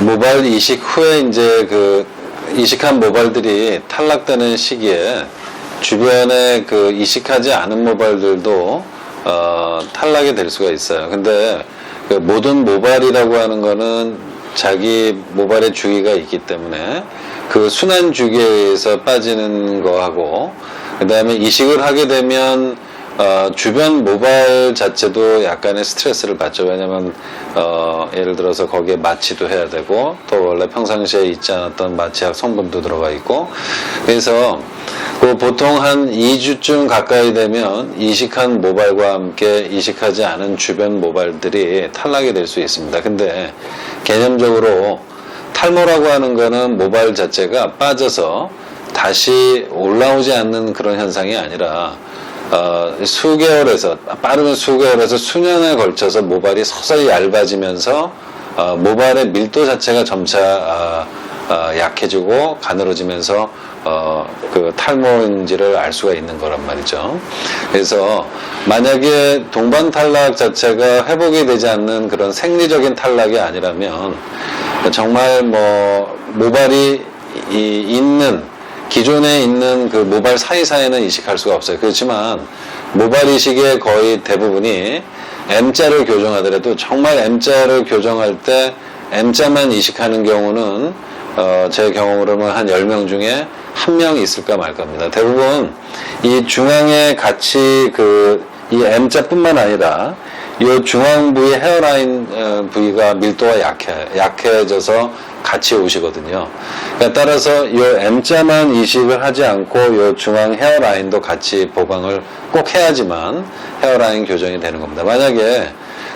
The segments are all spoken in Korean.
모발 이식 후에 이제 그 이식한 모발들이 탈락되는 시기에 주변에 그 이식하지 않은 모발들도 어, 탈락이 될 수가 있어요. 근데 그 모든 모발이라고 하는 거는 자기 모발의 주기가 있기 때문에 그 순환 주기에 의해서 빠지는 거하고 그 다음에 이식을 하게 되면 어, 주변 모발 자체도 약간의 스트레스를 받죠. 왜냐면, 어, 예를 들어서 거기에 마취도 해야 되고, 또 원래 평상시에 있지 않았던 마취약 성분도 들어가 있고, 그래서 그 보통 한 2주쯤 가까이 되면 이식한 모발과 함께 이식하지 않은 주변 모발들이 탈락이 될 수 있습니다. 근데 개념적으로 탈모라고 하는 거는 모발 자체가 빠져서 다시 올라오지 않는 그런 현상이 아니라 어, 수개월에서 빠르면 수개월에서 수년에 걸쳐서 모발이 서서히 얇아지면서 어, 모발의 밀도 자체가 점차 어, 어, 약해지고 가늘어지면서 어, 그 탈모인지를 알 수가 있는 거란 말이죠. 그래서 만약에 동반 탈락 자체가 회복이 되지 않는 그런 생리적인 탈락이 아니라면 정말 뭐 모발이 이- 있는 기존에 있는 그 모발 사이사이는 이식할 수가 없어요. 그렇지만 모발 이식의 거의 대부분이 M자를 교정하더라도 정말 M자를 교정할 때 M자만 이식하는 경우는 어, 제 경험으로는 한 10명 중에 한 명이 있을까 말까입니다. 대부분 이 중앙에 같이 그 이 M자뿐만 아니라 이 중앙 부위 헤어라인 어, 부위가 밀도가 약해 약해져서 같이 오시거든요. 그러니까 따라서 이 M자만 이식을 하지 않고 이 중앙 헤어라인도 같이 보강을 꼭 해야지만 헤어라인 교정이 되는 겁니다. 만약에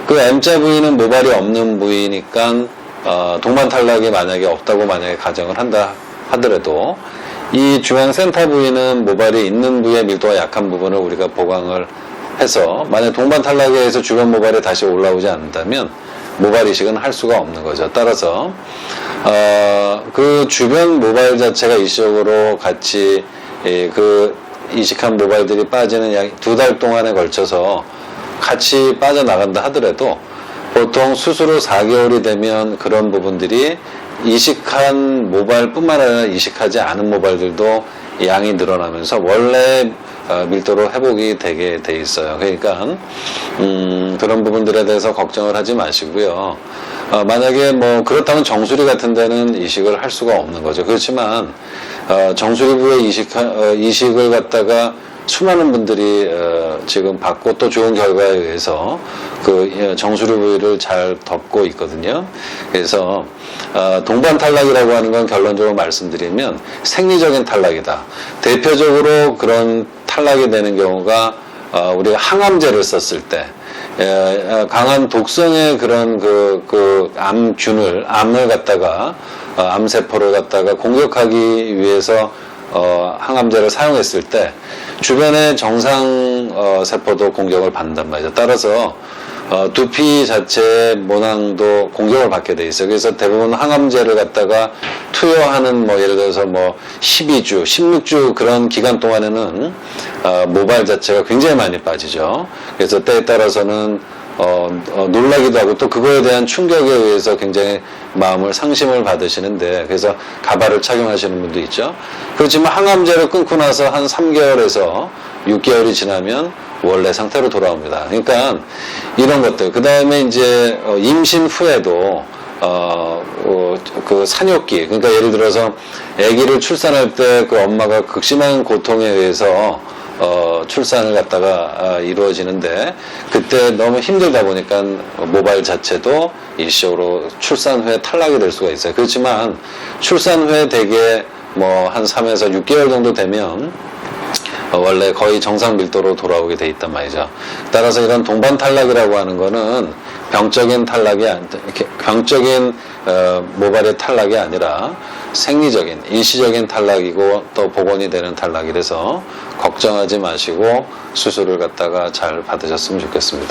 그 M자 부위는 모발이 없는 부위니까 어, 동반 탈락이 만약에 없다고 만약에 가정을 한다 하더라도 이 중앙 센터 부위는 모발이 있는 부위의 밀도가 약한 부분을 우리가 보강을 해서 만약 동반 탈락에 의해서 주변 모발이 다시 올라오지 않는다면 모발 이식은 할 수가 없는 거죠. 따라서 어, 그 주변 모발 자체가 일시적으로 같이 예, 그 이식한 모발들이 빠지는 약 두 달 동안에 걸쳐서 같이 빠져나간다 하더라도 보통 수술 후 4개월이 되면 그런 부분들이 이식한 모발뿐만 아니라 이식하지 않은 모발들도 양이 늘어나면서 원래 어, 밀도로 회복이 되게 돼 있어요. 그러니까 음, 그런 부분들에 대해서 걱정을 하지 마시고요. 어, 만약에 뭐 그렇다면 정수리 같은 데는 이식을 할 수가 없는 거죠. 그렇지만 어, 정수리 부에 이식 어, 이식을 갖다가 수많은 분들이 어, 지금 받고 또 좋은 결과에 의해서 그 예, 정수리 부위를 잘 덮고 있거든요. 그래서 어, 동반 탈락이라고 하는 건 결론적으로 말씀드리면 생리적인 탈락이다. 대표적으로 그런 탈락이 되는 경우가 어, 우리가 항암제를 썼을 때 예, 어, 강한 독성의 그런 그, 그 암균을, 암을 갖다가, 어, 암세포를 갖다가 공격하기 위해서, 어, 항암제를 사용했을 때, 주변의 정상, 어, 세포도 공격을 받는단 말이죠. 따라서, 어, 두피 자체의 모낭도 공격을 받게 돼 있어요. 그래서 대부분 항암제를 갖다가 투여하는 뭐 예를 들어서 뭐 12주, 16주 그런 기간 동안에는 어, 모발 자체가 굉장히 많이 빠지죠. 그래서 때에 따라서는 어, 어, 놀라기도 하고 또 그거에 대한 충격에 의해서 굉장히 마음을 상심을 받으시는데 그래서 가발을 착용하시는 분도 있죠. 그렇지만 항암제를 끊고 나서 한 3개월에서 6개월이 지나면 원래 상태로 돌아옵니다. 그러니까 이런 것들. 그 다음에 이제 어, 임신 후에도 어, 어, 그 산욕기. 그러니까 예를 들어서 아기를 출산할 때 그 엄마가 극심한 고통에 의해서 어, 출산을 갖다가 아, 이루어지는데 그때 너무 힘들다 보니까 모발 자체도 일시적으로 출산 후에 탈락이 될 수가 있어요. 그렇지만 출산 후에 대개 뭐 한 3에서 6개월 정도 되면 어, 원래 거의 정상 밀도로 돌아오게 돼 있단 말이죠. 따라서 이런 동반 탈락이라고 하는 거는 병적인 탈락이 병적인 어, 모발의 탈락이 아니라 생리적인 일시적인 탈락이고 또 복원이 되는 탈락이라서 걱정하지 마시고 수술을 갖다가 잘 받으셨으면 좋겠습니다.